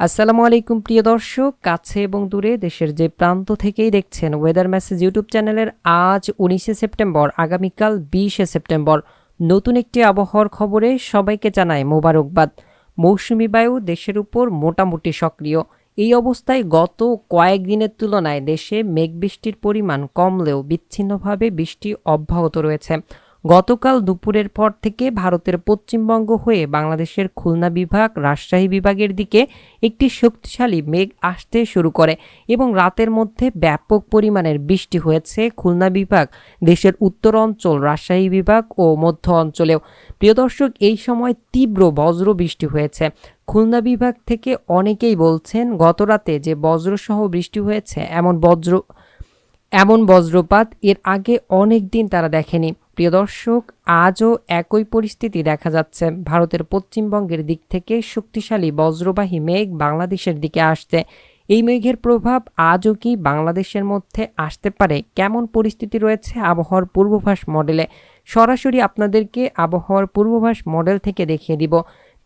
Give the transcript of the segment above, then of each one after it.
আসসালামু আলাইকুম, প্রিয় দর্শক। কাছে এবং দূরে দেশের যে প্রান্ত থেকেই দেখছেন ওয়েদার মেসেজ ইউটিউব চ্যানেলের আজ উনিশে সেপ্টেম্বর, আগামীকাল বিশে সেপ্টেম্বর। নতুন একটি আবহাওয়ার খবরে সবাইকে জানায় মোবারকবাদ। মৌসুমি বায়ু দেশের উপর মোটামুটি সক্রিয়। এই অবস্থায় গত কয়েকদিনের তুলনায় দেশে মেঘ বৃষ্টির পরিমাণ কমলেও বিচ্ছিন্নভাবে বৃষ্টি অব্যাহত রয়েছে। গতকাল দুপুরের পর থেকে ভারতের পশ্চিমবঙ্গ হয়ে বাংলাদেশের খুলনা বিভাগ, রাজশাহী বিভাগের দিকে একটি শক্তিশালী মেঘ আসতে শুরু করে এবং রাতের মধ্যে ব্যাপক পরিমাণের বৃষ্টি হয়েছে খুলনা বিভাগ, দেশের উত্তর অঞ্চল রাজশাহী বিভাগ ও মধ্য অঞ্চলেও। প্রিয় দর্শক, এই সময় তীব্র বজ্র বৃষ্টি হয়েছে। খুলনা বিভাগ থেকে অনেকেই বলছেন গতরাতে যে বজ্রসহ বৃষ্টি হয়েছে, এমন বজ্র, এমন বজ্রপাত এর আগে অনেক দিন তারা দেখেনি। প্রিয় দর্শক, আজও একই পরিস্থিতি দেখা যাচ্ছে। ভারতের পশ্চিমবঙ্গের দিক থেকে শক্তিশালী বজ্রবাহী মেঘ বাংলাদেশের দিকে আসছে। এই মেঘের প্রভাব আজও কি বাংলাদেশের মধ্যে আসতে পারে? কেমন পরিস্থিতি রয়েছে আবহাওয়ার পূর্বাভাস মডেলে? সরাসরি আপনাদেরকে আবহাওয়ার পূর্বাভাস মডেল থেকে দেখিয়ে দিব।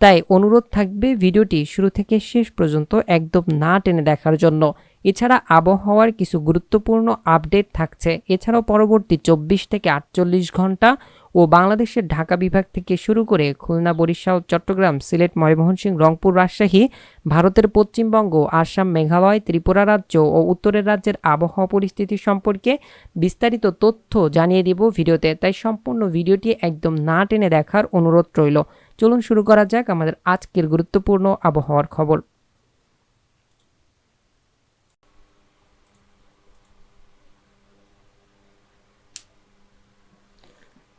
তাই অনুরোধ থাকবে ভিডিওটি শুরু থেকে শেষ পর্যন্ত একদম না টেনে দেখার জন্য। এছাড়া আবহাওয়ার কিছু গুরুত্বপূর্ণ আপডেট থাকছে। এছাড়াও পরবর্তী চব্বিশ থেকে আটচল্লিশ ঘণ্টা ও বাংলাদেশের ঢাকা বিভাগ থেকে শুরু করে খুলনা, বরিশাল, চট্টগ্রাম, সিলেট, ময়মনসিংহ, রংপুর, রাজশাহী, ভারতের পশ্চিমবঙ্গ, আসাম, মেঘালয়, ত্রিপুরা রাজ্য ও উত্তরের রাজ্যের আবহাওয়া পরিস্থিতি সম্পর্কে বিস্তারিত তথ্য জানিয়ে দিব ভিডিওতে। তাই সম্পূর্ণ ভিডিওটি একদম না টেনে দেখার অনুরোধ রইল। চলুন শুরু করা যাক আমাদের আজকের গুরুত্বপূর্ণ আবহাওয়ার খবর।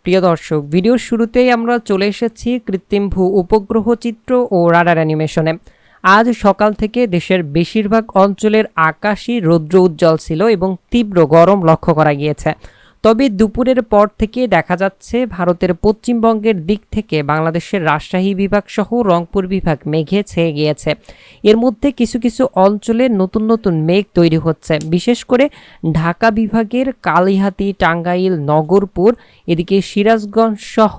প্রিয় দর্শক, ভিডিওর শুরুতেই আমরা চলে এসেছি কৃত্রিম ভূ উপগ্রহ চিত্র ও রাডার অ্যানিমেশনে। আজ সকাল থেকে দেশের বেশিরভাগ অঞ্চলের আকাশই রৌদ্র উজ্জ্বল ছিল এবং তীব্র গরম লক্ষ্য করা গিয়েছে। তবে দুপুরের পর থেকে দেখা যাচ্ছে ভারতের পশ্চিমবঙ্গের দিক থেকে বাংলাদেশের রাজশাহী বিভাগ সহ রংপুর বিভাগ মেঘে ছেয়ে গিয়েছে। এর মধ্যে কিছু কিছু অঞ্চলে নতুন নতুন মেঘ তৈরি হচ্ছে। বিশেষ করে ঢাকা বিভাগের কালিহাতি, টাঙ্গাইল, নগরপুর, এদিকে সিরাজগঞ্জ সহ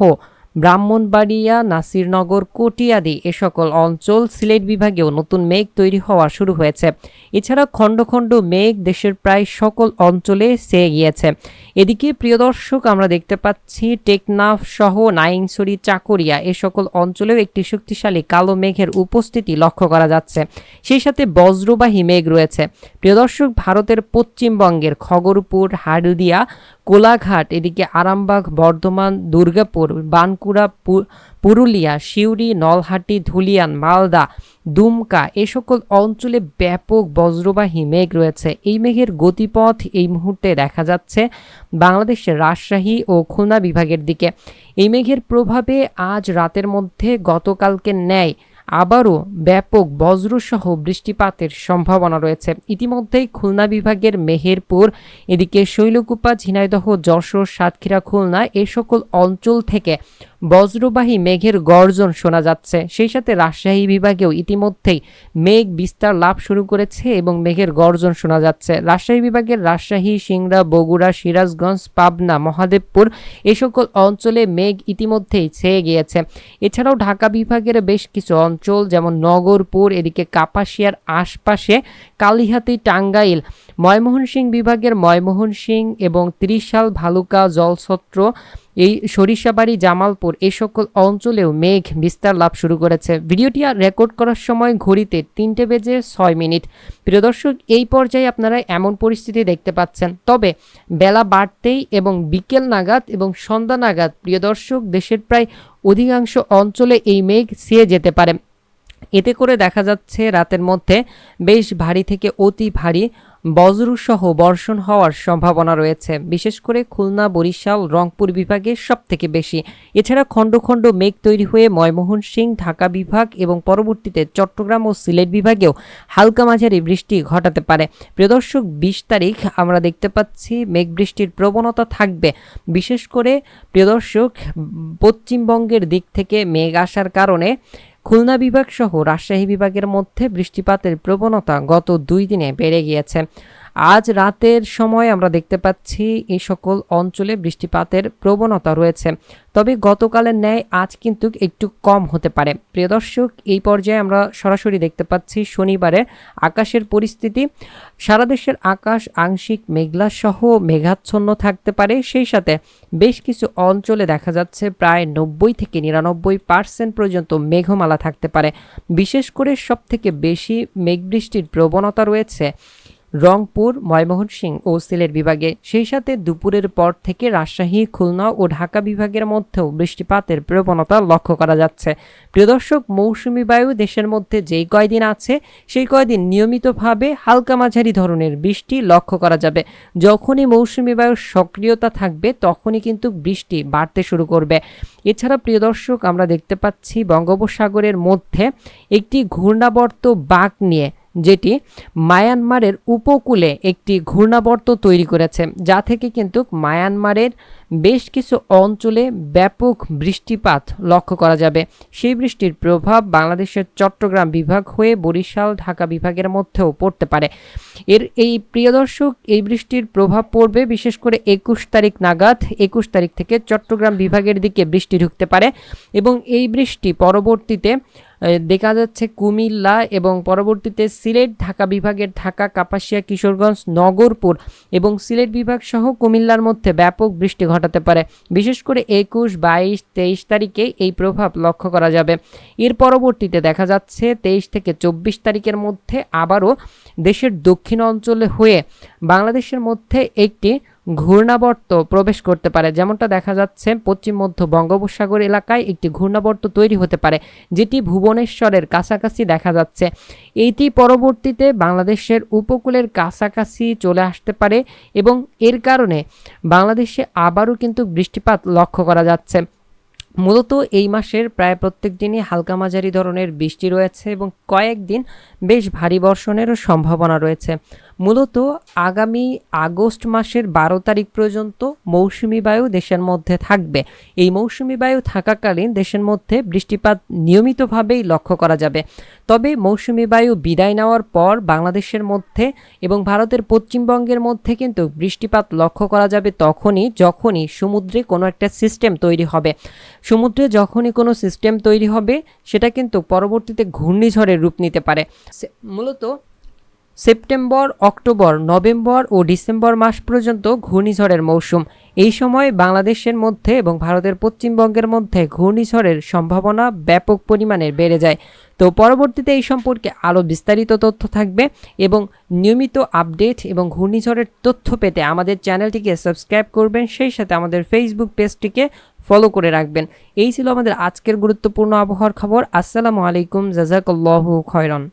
ব্রাহ্মণবাড়িয়া, নাসিরনগর, কটিয়াদি এ সকল অঞ্চল সিলেট বিভাগেও নতুন মেঘ তৈরি হওয়া শুরু হয়েছে। এছাড়া খণ্ড খণ্ড মেঘ দেশের প্রায় সকল অঞ্চলে সেয়ে গিয়েছে। এদিকে প্রিয় দর্শক, আমরা দেখতে পাচ্ছি টেকনাফ সহ নাইংছড়ি চাকরিয়া এ সকল অঞ্চলেও একটি শক্তিশালী কালো মেঘের উপস্থিতি লক্ষ্য করা যাচ্ছে। সেই সাথে বজ্রবাহী মেঘ রয়েছে। প্রিয় দর্শক, ভারতের পশ্চিমবঙ্গের খগরপুর হারদিয়া কোলাঘাট, এদিকে আরামবাগ, বর্ধমান, দুর্গাপুর বানকুড়া পুরুলিয়া, সিউড়ি, নলহাটি, ধুলিয়ান, মালদা, দুমকা, এ সকল অঞ্চলে ব্যাপক বজ্রবাহী মেঘ রয়েছে। এই মেঘের গতিপথ এই মুহূর্তে দেখা যাচ্ছে বাংলাদেশের রাজশাহী ও খুলনা বিভাগের দিকে। এই মেঘের প্রভাবে আজ রাতের মধ্যে গতকালকে ন্যায় আবারও ব্যাপক বজ্রসহ বৃষ্টিপাতের সম্ভাবনা রয়েছে। ইতিমধ্যেই খুলনা বিভাগের মেহেরপুর, এদিকে শৈলকুপা, ঝিনাইদহ, যশোর, সাতক্ষীরা, খুলনা এ সকল অঞ্চল থেকে বজ্রবাহী মেঘের গর্জন শোনা যাচ্ছে। সেই সাথে রাজশাহী বিভাগেও ইতিমধ্যেই মেঘ বিস্তার লাভ শুরু করেছে এবং মেঘের গর্জন শোনা যাচ্ছে। রাজশাহী বিভাগের রাজশাহী, সিংড়া, বগুড়া, সিরাজগঞ্জ, পাবনা, মহাদেবপুর এ সকল অঞ্চলে মেঘ ইতিমধ্যেই ছেয়ে গিয়েছে। এছাড়াও ঢাকা বিভাগের বেশ কিছু অঞ্চল যেমন নগরপুর, এদিকে কাপাসিয়ার আশপাশে কালিহাতি, টাঙ্গাইল ময়মোহন বিভাগের ময়মোহন সিং এবং ত্রিশাল, ভালুকা, জলছত্র এই সরিষাবাড়ি, জামালপুর এই সকল অঞ্চলেও মেঘ বিস্তার লাভ শুরু করেছে। ভিডিওটি রেকর্ড করার সময় ঘড়িতে তিনটে বেজে ছয় মিনিট। প্রিয় দর্শক, এই পর্যায়ে আপনারা এমন পরিস্থিতি দেখতে পাচ্ছেন। তবে বেলা বাড়তেই এবং বিকেল নাগাদ এবং সন্ধ্যা নাগাদ, প্রিয় দর্শক, দেশের প্রায় অধিকাংশ অঞ্চলে এই মেঘ ছিয়ে যেতে পারে। এতে করে দেখা যাচ্ছে রাতের মধ্যে বেশ ভারী থেকে অতি ভারী বজ্রসহ বর্ষণ হওয়ার সম্ভাবনা রয়েছে। বিশেষ করে খুলনা, বরিশাল, রংপুর বিভাগে সব থেকে বেশি। এছাড়া খণ্ড খণ্ড মেঘ তৈরি হয়ে ময়মোহন সিং ঢাকা বিভাগ এবং পরবর্তীতে চট্টগ্রাম ও সিলেট বিভাগেও হালকা মাঝারি বৃষ্টি ঘটাতে পারে। প্রিয়দর্শক বিশ তারিখ আমরা দেখতে পাচ্ছি মেঘ বৃষ্টির প্রবণতা থাকবে। বিশেষ করে প্রিয়দর্শক পশ্চিমবঙ্গের দিক থেকে মেঘ আসার কারণে খুলনা বিভাগ সহ রাজশাহী বিভাগের মধ্যে বৃষ্টিপাতের প্রবণতা গত দুই দিনে বেড়ে গিয়েছে। আজ রাতের সময় আমরা দেখতে পাচ্ছি এই সকল অঞ্চলে বৃষ্টিপাতের প্রবণতা রয়েছে। তবে গতকালের ন্যায় আজ কিন্তু একটু কম হতে পারে। প্রিয় দর্শক, এই পর্যায়ে আমরা সরাসরি দেখতে পাচ্ছি শনিবারে আকাশের পরিস্থিতি। সারা দেশের আকাশ আংশিক মেঘলা সহ মেঘাচ্ছন্ন থাকতে পারে। সেই সাথে বেশ কিছু অঞ্চলে দেখা যাচ্ছে প্রায় নব্বই থেকে নিরানব্বই পার্সেন্ট পর্যন্ত মেঘমালা থাকতে পারে। বিশেষ করে সব থেকে বেশি মেঘবৃষ্টির প্রবণতা রয়েছে রংপুর, ময়মনসিংহ ও সিলেট বিভাগে। সেই সাথে দুপুরের পর থেকে রাজশাহী, খুলনা ও ঢাকা বিভাগের মধ্যেও বৃষ্টিপাতের প্রবণতা লক্ষ্য করা যাচ্ছে। প্রিয় দর্শক, মৌসুমি বায়ু দেশের মধ্যে যেই কয়দিন আছে, সেই কয়দিন নিয়মিতভাবে হালকা মাঝারি ধরনের বৃষ্টি লক্ষ্য করা যাবে। যখনই মৌসুমি বায়ুর সক্রিয়তা থাকবে, তখনই কিন্তু বৃষ্টি বাড়তে শুরু করবে। এছাড়া প্রিয় দর্শক, আমরা দেখতে পাচ্ছি বঙ্গোপসাগরের মধ্যে একটি ঘূর্ণাবর্ত বাঘ নিয়ে যেটি মায়ানমারের উপকূলে একটি ঘূর্ণাবর্ত তৈরি করেছে, যা থেকে কিন্তু মায়ানমারের বেশ কিছু অঞ্চলে ব্যাপক বৃষ্টিপাত লক্ষ্য করা যাবে। সেই বৃষ্টির প্রভাব বাংলাদেশের চট্টগ্রাম বিভাগ হয়ে বরিশাল, ঢাকা বিভাগের মধ্যেও পড়তে পারে। এর এই প্রিয় দর্শক, এই বৃষ্টির প্রভাব পড়বে বিশেষ করে একুশ তারিখ নাগাদ। একুশ তারিখ থেকে চট্টগ্রাম বিভাগের দিকে বৃষ্টি ঢুকতে পারে এবং এই বৃষ্টি পরবর্তীতে দেখা যাচ্ছে কুমিল্লা এবং পরবর্তীতে সিলেট, ঢাকা বিভাগের ঢাকা, কাপাসিয়া, কিশোরগঞ্জ, নগরপুর এবং সিলেট বিভাগ সহ কুমিল্লার মধ্যে ব্যাপক বৃষ্টি ঘটাতে পারে। বিশেষ করে একুশ, বাইশ, তেইশ তারিখে এই প্রভাব লক্ষ্য করা যাবে। এর পরবর্তীতে দেখা যাচ্ছে তেইশ থেকে চব্বিশ তারিখের মধ্যে আবারও দেশের দক্ষিণ অঞ্চলে হয়ে বাংলাদেশের মধ্যে একটি ঘূর্ণাবর্ত প্রবেশ করতে পারে। যেমনটা দেখা যাচ্ছে, পশ্চিম, মধ্য বঙ্গোপসাগর এলাকায় একটি ঘূর্ণাবর্ত তৈরি হতে পারে, যেটি ভুবনেশ্বরের কাছাকাছি দেখা যাচ্ছে। এটি পরবর্তীতে বাংলাদেশের উপকূলের কাছাকাছি চলে আসতে পারে এবং এর কারণে বাংলাদেশে আবারও কিন্তু বৃষ্টিপাত লক্ষ্য করা যাচ্ছে। মূলত এই মাসের প্রায় প্রত্যেক দিনই হালকা মাঝারি ধরনের বৃষ্টি রয়েছে এবং কয়েকদিন বেশ ভারী বর্ষণেরও সম্ভাবনা রয়েছে। মূলত আগামী আগস্ট মাসের বারো তারিখ পর্যন্ত মৌসুমি বায়ু দেশের মধ্যে থাকবে। এই মৌসুমি বায়ু থাকাকালীন দেশের মধ্যে বৃষ্টিপাত নিয়মিতভাবেই লক্ষ্য করা যাবে। তবে মৌসুমি বায়ু বিদায় নেওয়ার পর বাংলাদেশের মধ্যে এবং ভারতের পশ্চিমবঙ্গের মধ্যে কিন্তু বৃষ্টিপাত লক্ষ্য করা যাবে তখনই, যখনই সমুদ্রে কোনো একটা সিস্টেম তৈরি হবে। সমুদ্রে যখনই কোনো সিস্টেম তৈরি হবে, সেটা কিন্তু পরবর্তীতে ঘূর্ণিঝড়ের রূপ নিতে পারে। মূলত সেপ্টেম্বর, অক্টোবর, নভেম্বর ও ডিসেম্বর মাস পর্যন্ত ঘূর্ণিঝড়ের মৌসুম। এই সময় বাংলাদেশের মধ্যে এবং ভারতের পশ্চিমবঙ্গের মধ্যে ঘূর্ণিঝড়ের সম্ভাবনা ব্যাপক পরিমাণে বেড়ে যায়। তো পরবর্তীতে এই সম্পর্কে আরও বিস্তারিত তথ্য থাকবে এবং নিয়মিত আপডেট এবং ঘূর্ণিঝড়ের তথ্য পেতে আমাদের চ্যানেলটিকে সাবস্ক্রাইব করবেন, সেই সাথে আমাদের ফেসবুক পেজটিকে ফলো করে রাখবেন। এই ছিল আমাদের আজকের গুরুত্বপূর্ণ আবহাওয়ার খবর। আসসালামু আলাইকুম, জাজাকাল্লাহু খয়রন।